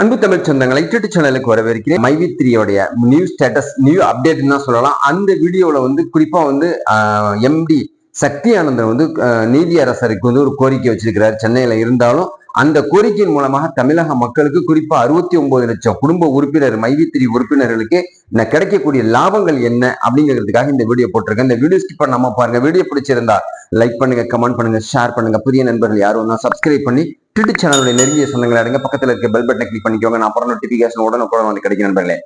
அன்பு தமிழ் சொந்தங்களை யூடியூப் சேனலுக்கு வரவேற்கிறேன். மைவி த்ரீயோடைய நியூ ஸ்டேட்டஸ் நியூ அப்டேட்னு தான் சொல்லலாம். அந்த வீடியோவில் வந்து குறிப்பாக வந்து எம்டி சக்தி ஆனந்தன் வந்து நீதியரசருக்கு வந்து ஒரு கோரிக்கை வச்சிருக்கிறார். சென்னையில் இருந்தாலும் அந்த கோரிக்கையின் மூலமாக தமிழக மக்களுக்கு குறிப்பா அறுபத்தி ஒன்பது லட்சம் குடும்ப உறுப்பினர் மைவித்திரி உறுப்பினர்களுக்கு ந- கிடைக்கக்கூடிய லாபங்கள் என்ன அப்படிங்கிறதுக்காக இந்த வீடியோ போட்டிருக்கேன். இந்த வீடியோ ஸ்கிப் பண்ணாம பாருங்க. வீடியோ பிடிச்சிருந்தா லைக் பண்ணுங்க கமெண்ட் பண்ணுங்க ஷேர் பண்ணுங்க. புதிய நண்பர்கள் யாரும் சப்ஸ்கிரைப் பண்ணி ட்விட்டர் சேனலுடைய நெருங்கிய சொந்தங்கள் அடங்க. பக்கத்தில் இருக்க பெல் பட்டனை கிளிக் பண்ணிக்கோங்க. நான் அப்புறம் நோட்டிபிகேஷன் உடனுக்குடன் வந்து கிடைக்கும் நண்பர்களே.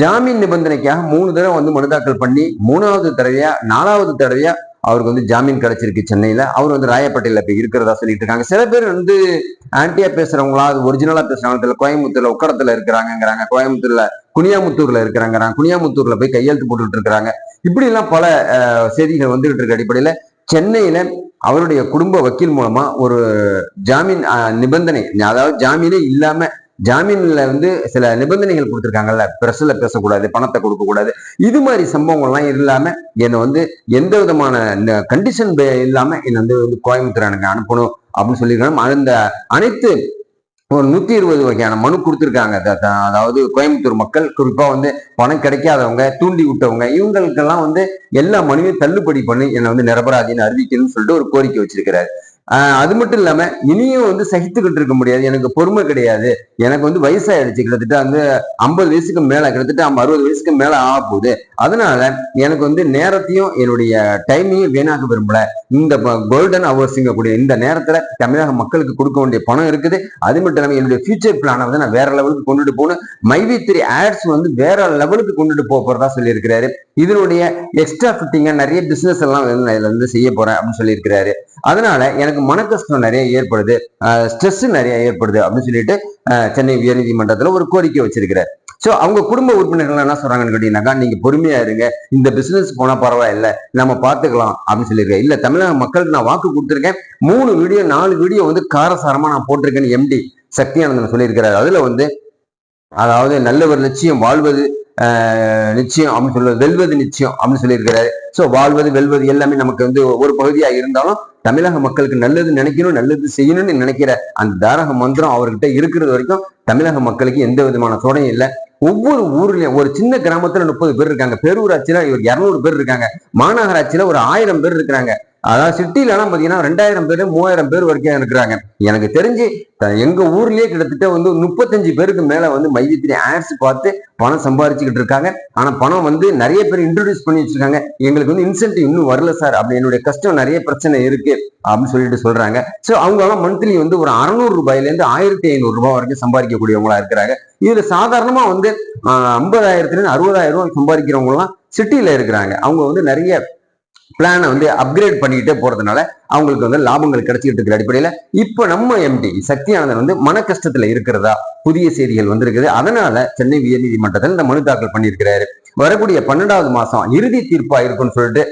ஜாமீன் நிபந்தனைக்காக மூணு தடவை வந்து மனு தாக்கல் பண்ணி மூணாவது தடவையா நாலாவது தடவையா அவருக்கு வந்து ஜாமீன் கிடைச்சிருக்கு சென்னையில. அவர் வந்து ராயப்பேட்டையில இப்ப இருக்கிறதா சொல்லிட்டு இருக்காங்க. சில பேர் வந்து ஆன்டியா பேசுறவங்களா அது ஒரிஜினலா பேசுறவங்க தெரியல கோயம்புத்தூர்ல உக்கடத்துல இருக்கிறாங்கிறாங்க கோயம்புத்தூர்ல குனியாமுத்தூர்ல இருக்கிறாங்கிறாங்க. குனியாமுத்தூர்ல போய் கையெழுத்து போட்டுட்டு இருக்கிறாங்க. இப்படி எல்லாம் பல அஹ், செய்திகள் வந்துகிட்டு இருக்க அடிப்படையில. சென்னையில அவருடைய குடும்ப வக்கீல் மூலமா ஒரு ஜாமீன் நிபந்தனை அதாவது ஜாமீனே இல்லாம ஜாமீன்ல வந்து சில நிபந்தனைகள் கொடுத்துருக்காங்கல்ல. பிரஸ்ல பேசக்கூடாது பணத்தை கொடுக்க கூடாது இது மாதிரி சம்பவங்கள்லாம் இல்லாம என்னை வந்து எந்த விதமான கண்டிஷன் இல்லாம என்னை வந்து வந்து கோயம்புத்தூர் எனக்கு அனுப்பணும் அப்படின்னு சொல்லியிருக்காங்க. அந்த அனைத்து ஒரு நூத்தி இருபது வகையான மனு கொடுத்துருக்காங்க. அதாவது கோயம்புத்தூர் மக்கள் குறிப்பா வந்து பணம் கிடைக்காதவங்க தூண்டி விட்டவங்க இவங்களுக்கெல்லாம் வந்து எல்லா மனுவையும் தள்ளுபடி பண்ணி என்னை வந்து நிரபராதின்னு அறிவிக்கணும்னு சொல்லிட்டு ஒரு கோரிக்கை வச்சிருக்கிறாரு. அது மட்டும் இல்லாம இனியும் வந்து சகித்துக்கிட்டு இருக்க முடியாது. எனக்கு பொறுமை கிடையாது. எனக்கு வந்து வயசாயிடுச்சு. கிட்டத்தட்ட வந்து ஐம்பது வயசுக்கு மேல கிட்டத்தட்ட அறுபது வயசுக்கு மேல ஆக போகுது அதனால எனக்கு வந்து நேரத்தையும் என்னுடைய டைமையும் வீணாக்க விரும்பல. இந்த கோல்டன் ஹவர்ஸ்ங்கக்கூடிய இந்த நேரத்துல தமிழக மக்களுக்கு கொடுக்க வேண்டிய பணம் இருக்குது. அது மட்டும் இல்லாம என்னுடைய ஃபியூச்சர் பிளானை வந்து நான் வேற லெவலுக்கு கொண்டுட்டு போகணும். மைவி த்ரீ ஆட்ஸ் வந்து வேற லெவலுக்கு கொண்டுட்டு போறதா சொல்லியிருக்கிறாரு. இதனுடைய எக்ஸ்ட்ரா ஃபிட்டிங்க நிறைய பிசினஸ் எல்லாம் வந்து நான் இதுல வந்து செய்ய போறேன் அப்படின்னு சொல்லியிருக்கிறாரு. அதனால எனக்கு எனக்கு மனக்கஷ்டம் நிறைய ஏற்படுது. ஸ்ட்ரெஸ் நிறைய ஏற்படுது அப்படின்னு சொல்லிட்டு சென்னை உயர்நீதிமன்றத்தில் ஒரு கோரிக்கை வச்சிருக்கிறார். சோ அவங்க குடும்ப உறுப்பினர்கள் என்ன சொல்றாங்கன்னு கேட்டீங்கன்னாக்கா நீங்க பொறுமையா இருங்க. இந்த பிசினஸ் போனா பரவாயில்ல. நம்ம பாத்துக்கலாம் அப்படின்னு சொல்லியிருக்கேன் இல்ல தமிழக மக்களுக்கு நான் வாக்கு கொடுத்துருக்கேன். மூணு வீடியோ நாலு வீடியோ வந்து காரசாரமா நான் போட்டிருக்கேன்னு எம்டி சக்தியானந்தன் சொல்லியிருக்கிறார். அதுல வந்து அதாவது நல்ல ஒரு லட்சியம் வாழ்வது நிச்சயம் அப்படின்னு சொல்லுவது வெல்வது நிச்சயம் அப்படின்னு சொல்லியிருக்கிறாரு. ஸோ வாழ்வது வெல்வது எல்லாமே நமக்கு வந்து ஒரு பகுதியாக இருந்தாலும் தமிழக மக்களுக்கு நல்லது நினைக்கணும் நல்லது செய்யணும்னு நினைக்கிற அந்த தாரக மந்திரம் அவர்கிட்ட இருக்கிறது வரைக்கும் தமிழக மக்களுக்கு எந்த விதமான துணையும் இல்லை. ஒவ்வொரு ஊர்லயும் ஒரு சின்ன கிராமத்துல முப்பது பேர் இருக்காங்க. பேரூராட்சியில இவர் இருநூறு பேர் இருக்காங்க. மாநகராட்சியில ஒரு ஆயிரம் பேர் இருக்கிறாங்க. அதாவது சிட்டிலலாம் பார்த்தீங்கன்னா ரெண்டாயிரம் பேர் மூவாயிரம் பேர் வரைக்கும் இருக்கிறாங்க. எனக்கு தெரிஞ்சு எங்கள் எங்க ஊர்லயே கிட்டத்தட்ட வந்து முப்பத்தஞ்சு பேருக்கு மேல வந்து மையத்திரி ஆட்ஸ் பார்த்து பணம் சம்பாதிச்சுக்கிட்டு இருக்காங்க. ஆனா பணம் வந்து நிறைய பேர் இன்ட்ரடியூஸ் பண்ணி வச்சிருக்காங்க. எங்களுக்கு வந்து இன்சென்டிவ் இன்னும் வரல சார். அப்படி என்னுடைய கஷ்டம் நிறைய பிரச்சனை இருக்கு அப்படின்னு சொல்லிட்டு சொல்றாங்க. சோ அவங்க எல்லாம் மந்த்லி வந்து ஒரு அறுநூறு ரூபாயில இருந்து ஆயிரத்தி ஐநூறு ரூபாய் வரைக்கும் சம்பாதிக்கக்கூடியவங்களா இருக்கிறாங்க. இதுல சாதாரணமா வந்து ஐம்பதாயிரத்துல இருந்து அறுபதாயிரம் ரூபாய் சம்பாதிக்கிறவங்க எல்லாம் இருக்கிறாங்க. அவங்க வந்து நிறைய பிளானை வந்து அப்கிரேட் பண்ணிக்கிட்டே போறதுனால அவங்களுக்கு வந்து லாபங்கள் கிடைச்சிட்டு இருக்கிற அடிப்படையில இப்ப நம்ம எம்டி சக்தியானந்தன் வந்து மன கஷ்டத்துல இருக்கிறதா? புதிய செய்திகள் வந்திருக்குது. அதனால சென்னை உயர்நீதிமன்றத்தில் இந்த மனு தாக்கல் பண்ணியிருக்கிறாரு. வரக்கூடிய பன்னெண்டாவது மாசம் இறுதி தீர்ப்பா இருக்கும்னு சொல்லிட்டு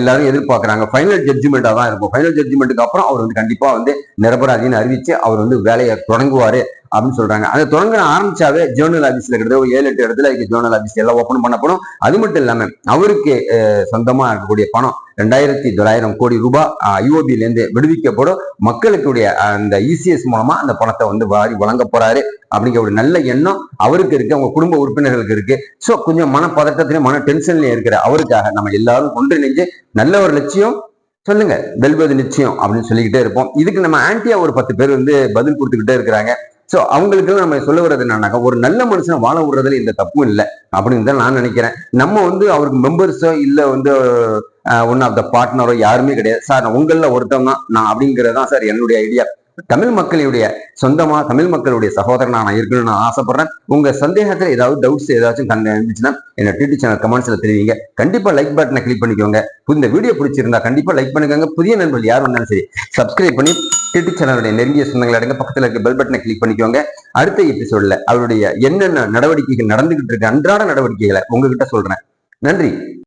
எல்லாரும் எதிர்பார்க்கறாங்க. ஃபைனல் ஜட்ஜ்மெண்டா தான் இருக்கும். ஃபைனல் ஜட்ஜ்மெண்ட்டுக்கு அப்புறம் அவர் வந்து கண்டிப்பா வந்து நிரபராதின்னு அறிவிச்சு அவர் வந்து வேலையை தொடங்குவாரு. அப்படின்னு சொல்றாங்க. அதை தொடங்க ஆரம்பிச்சாவே ஜேர்னல் ஆபீஸ்ல கிட்டத்தட்ட ஒரு ஏழு எட்டு இடத்துல ஜேர்னல் ஆபீஸ் எல்லாம் ஓபன் பண்ணப்படும். அது மட்டும் இல்லாம அவருக்கு சொந்தமா இருக்கக்கூடிய பணம் ரெண்டாயிரத்தி தொள்ளாயிரம் கோடி ரூபாய் ஐஓபில இருந்து விடுவிக்கப்படும். மக்களுக்குடைய அந்த இசிஎஸ் மூலமா அந்த பணத்தை வந்து வாரி வழங்க போறாரு அப்படிங்கிற ஒரு நல்ல எண்ணம் அவருக்கு இருக்கு. அவங்க குடும்ப உறுப்பினர்களுக்கு இருக்கு. ஸோ கொஞ்சம் மனப்பதட்டத்திலையும் மன டென்ஷன்லயும் இருக்கிற அவருக்காக நம்ம எல்லாரும் ஒன்றிணைஞ்சு நல்ல ஒரு லட்சியம் சொல்லுங்க. வெல்வது நிச்சயம் அப்படின்னு சொல்லிக்கிட்டே இருப்போம். இதுக்கு நம்ம ஆன்டியா ஒரு பத்து பேர் வந்து பதில் கொடுத்துக்கிட்டே இருக்கிறாங்க. சோ அவங்களுக்கு நம்ம சொல்ல வர்றது என்னன்னாக்கா ஒரு நல்ல மனுஷனை வாழ விடுறதுல இந்த தப்பும் இல்லை அப்படின்னு தான் நான் நினைக்கிறேன். நம்ம வந்து அவருக்கு மெம்பர்ஸோ இல்ல வந்து ஒன் ஆஃப் த பார்ட்னரோ யாருமே கிடையாது. சார் உங்களில் ஒருத்தவங்க தான். நான் அப்படிங்கிறது தான் சார் என்னுடைய ஐடியா தமிழ் மக்களுடைய சொந்தமா தமிழ் மக்களுடைய சகோதரனா நான் இருக்கணும்னு நான் ஆசைப்படுறேன். உங்க சந்தேகத்துல ஏதாவது டவுட்ஸ் ஏதாச்சும் கண்டு இருந்துச்சுன்னா என்ன டிடி சேனல் கமெண்ட்ஸ்ல தெரிவிங்க. கண்டிப்பா லைக் பட்டனை கிளிக் பண்ணிக்கோங்க. இந்த வீடியோ பிடிச்சிருந்தா கண்டிப்பா லைக் பண்ணிக்கோங்க. புதிய நண்பர்கள் யார் வந்தாலும் சரி சப்ஸ்கிரைப் பண்ணி டிடி சேனலுடைய நெருங்கிய சொந்தங்கள் அடங்க. பக்கத்துல இருக்க பெல் பட்டனை கிளிக் பண்ணிக்கோங்க. அடுத்த எபிசோட்ல அவருடைய என்னென்ன நடவடிக்கைகள் நடந்துகிட்டு இருக்கு அன்றாட நடவடிக்கைகளை உங்ககிட்ட சொல்றேன். நன்றி.